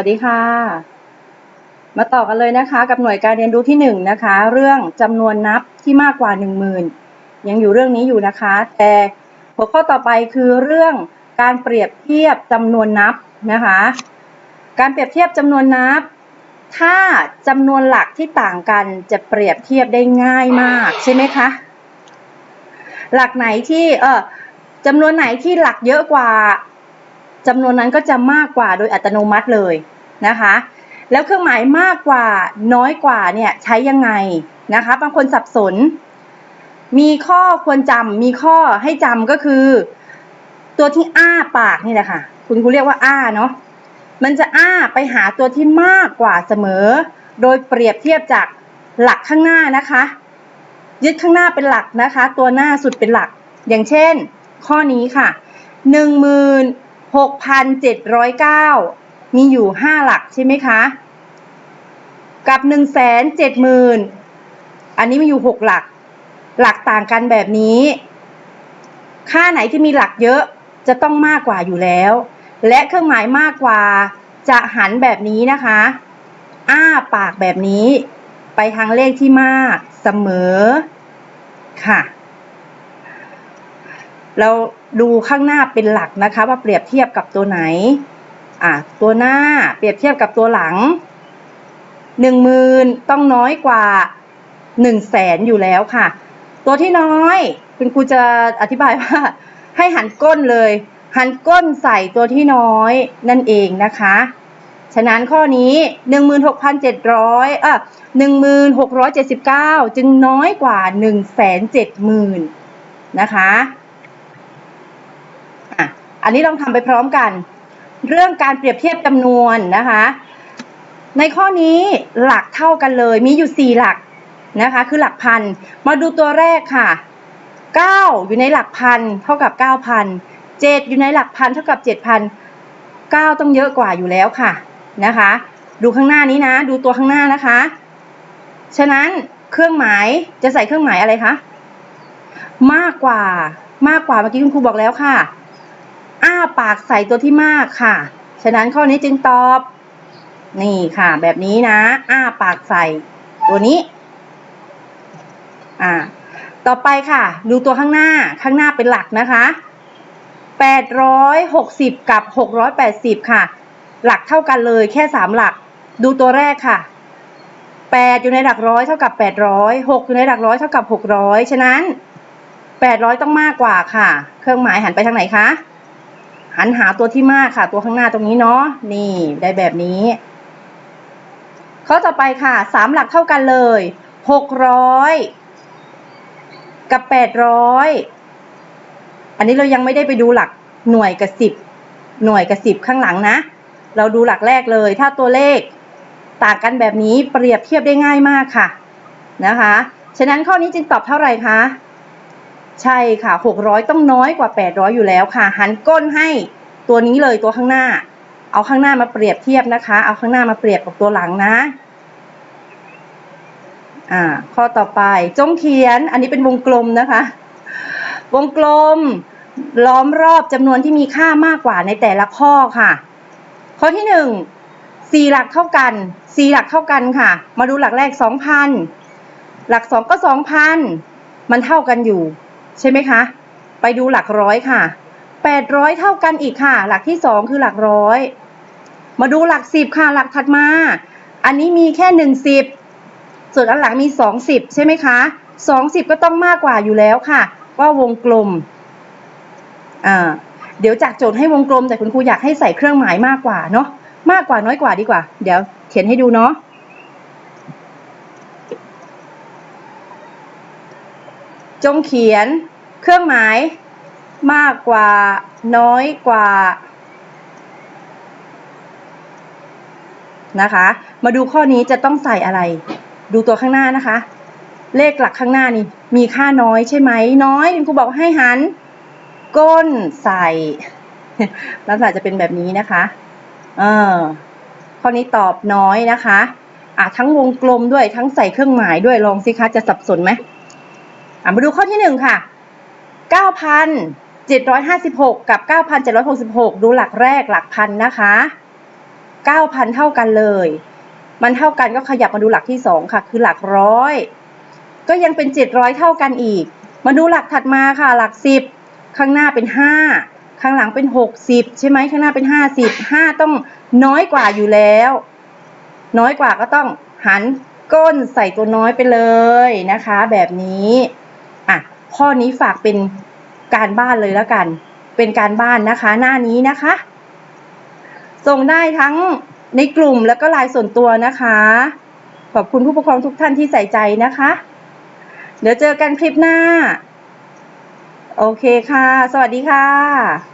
วัสดีค่ะ มาต่อกันเลยนะคะ กับหน่วยการเรียนรู้ที่หนึ่งนะคะ เรื่องจำนวนนับที่มากกว่าหนึ่งหมื่นยังอยู่เรื่องนี้อยู่นะคะ แต่หัวข้อต่อไปคือเรื่องการเปรียบเทียบจำนวนนับนะคะ การเปรียบเทียบจำนวนนับ ถ้าจำนวนหลักที่ต่างกันจะเปรียบเทียบได้ง่ายมากใช่ไหมคะหลักไหนที่เออจำนวนไหนที่หลักเยอะกว่า จำนวนนั้นก็จะมากกว่าโดยอัตโนมัติเลยนะคะ แล้วเครื่องหมายมากกว่าน้อยกว่าเนี่ยใช้ยังไงนะคะ บางคนสับสน มีข้อควรจำมีข้อให้จำก็คือ ตัวที่อ้าปากนี่แหละค่ะ คุณครูเรียกว่าอ้าเนาะมันจะอ้าไปหาตัวที่มากกว่าเสมอ โดยเปรียบเทียบจากหลักข้างหน้านะคะ ยึดข้างหน้าเป็นหลักนะคะ ตัวหน้าสุดเป็นหลัก อย่างเช่น ข้อนี้ค่ะหนึ่งหมื่น หกพันเจ็ดร้อยเก้ามีอยู่ห้าหลักใช่ไหมคะ กับหนึ่งแสนเจ็ดหมื่นอันนี้มีอยู่หกหลัก หลักต่างกันแบบนี้ ค่าไหนที่มีหลักเยอะจะต้องมากกว่าอยู่แล้ว และเครื่องหมายมากกว่าจะหันแบบนี้นะคะ อ้าปากแบบนี้ ไปทางเลขที่มากเสมอค่ะ เราดูข้างหน้าเป็นหลักนะคะ ว่าเปรียบเทียบกับตัวไหน อะตัวหน้าเปรียบเทียบกับตัวหลังหนึ่งหมื่นต้องน้อยกว่าหนึ่งแสนอยู่แล้วค่ะ ตัวที่น้อยคุณครูจะอธิบายว่า ให้หันก้นเลย หันก้นใส่ตัวที่น้อยนั่นเองนะคะ ฉะนั้นข้อนี้ 16,700เอ่อ16,679 จึงน้อยกว่า 170,000นะคะ อันนี้ลองทำไปพร้อมกัน เรื่องการเปรียบเทียบจำนวนนะคะ ในข้อนี้หลักเท่ากันเลย มีอยู่ 4 หลักนะคะ คือหลักพัน มาดูตัวแรกค่ะ 9 อยู่ในหลักพันเท่ากับ 9,000 7 อยู่ในหลักพันเท่ากับ 7,000 9 ต้องเยอะกว่าอยู่แล้วค่ะนะคะ ดูข้างหน้านี้นะ ดูตัวข้างหน้านะคะ ฉะนั้นเครื่องหมายจะใส่เครื่องหมายอะไรคะมากกว่ามากกว่าเมื่อกี้คุณครูบอกแล้วค่ะ อ้าปากใส่ตัวที่มากค่ะ ฉะนั้นข้อนี้จึงตอบ นี่ค่ะ แบบนี้นะ อ้าปากใส่ ตัวนี้ อ่า ต่อไปค่ะ ดูตัวข้างหน้า ข้างหน้าเป็นหลักนะคะ860 กับ 680 ค่ะ หลักเท่ากันเลยแค่ 3 หลัก ดูตัวแรกค่ะ 8 อยู่ในหลักร้อยเท่ากับ 800 6 อยู่ในหลักร้อยเท่ากับ 600 ฉะนั้น 800 ต้องมากกว่าค่ะ เครื่องหมายหันไปทางไหนคะ หันหาตัวที่มากค่ะ ตัวข้างหน้าตรงนี้เนาะนี่ได้แบบนี้ข้อต่อไปค่ะ3หลักเท่ากันเลย600กับ800อันนี้เรายังไม่ได้ไปดูหลักหน่วยกับสิบหน่วยกับสิบข้างหลังนะ เราดูหลักแรกเลย ถ้าตัวเลขต่างกันแบบนี้เปรียบเทียบได้ง่ายมากค่ะนะคะ ฉะนั้นข้อนี้จึงตอบเท่าไหร่คะ ใช่ค่ะ 600 ต้องน้อยกว่า 800 อยู่แล้วค่ะ หันก้นให้ตัวนี้เลยตัวข้างหน้า เอาข้างหน้ามาเปรียบเทียบนะคะ เอาข้างหน้ามาเปรียบกับตัวหลังนะอ่าข้อต่อไปจงเขียนอันนี้เป็นวงกลมนะคะ วงกลมล้อมรอบจำนวนที่มีค่ามากกว่าในแต่ละข้อค่ะ ข้อที่หนึ่งสี่หลักเท่ากันสี่หลักเท่ากันค่ะ มาดูหลักแรกสองพันหลักสองก็สองพันมันเท่ากันอยู่ ใช่ไหมคะ ไปดูหลักร้อยค่ะแปดร้อยเท่ากันอีกค่ะ หลักที่สองคือหลักร้อย มาดูหลักสิบค่ะ หลักถัดมา อันนี้มีแค่หนึ่งสิบส่วนอันหลังมีสองสิบใช่ไหมคะสองสิบก็ต้องมากกว่าอยู่แล้วค่ะว่าวงกลมอ่าเดี๋ยวจากโจทย์ให้วงกลมแต่คุณครูอยากให้ใส่เครื่องหมายมากกว่าเนาะมากกว่าน้อยกว่าดีกว่า เดี๋ยวเขียนให้ดูเนาะจงเขียน เครื่องหมายมากกว่า น้อยกว่านะคะ มาดูข้อนี้จะต้องใส่อะไร ดูตัวข้างหน้านะคะ เลขหลักข้างหน้านี่ มีค่าน้อยใช่ไหม น้อยคุณครูบอกให้หัน ก้นใส่ลักษณะจะเป็นแบบนี้นะคะ เออข้อนี้ตอบน้อยนะคะ อะทั้งวงกลมด้วยทั้งใส่เครื่องหมายด้วยลองสิคะจะสับสนไหมอะมาดูข้อที่หนึ่งค่ะ 9,756 กับ 9,766 ดูหลักแรกหลักพันนะคะ 9,000 เท่ากันเลย มันเท่ากันก็ขยับมาดูหลักที่ 2 ค่ะ คือหลักร้อย ก็ยังเป็น 700 เท่ากันอีก มาดูหลักถัดมาค่ะ หลัก 10 ข้างหน้าเป็น 5 ข้างหลังเป็น 60 ใช่ไหมข้างหน้าเป็น 50 5 ต้องน้อยกว่าอยู่แล้ว น้อยกว่าก็ต้องหันก้นใส่ตัวน้อยไปเลยนะคะ แบบนี้ อะ ข้อนี้ฝากเป็นการบ้านเลยแล้วกัน เป็นการบ้านนะคะ หน้านี้นะคะ ส่งได้ทั้งในกลุ่มแล้วก็ไลน์ส่วนตัวนะคะ ขอบคุณผู้ปกครองทุกท่านที่ใส่ใจนะคะ เดี๋ยวเจอกันคลิปหน้า โอเคค่ะ สวัสดีค่ะ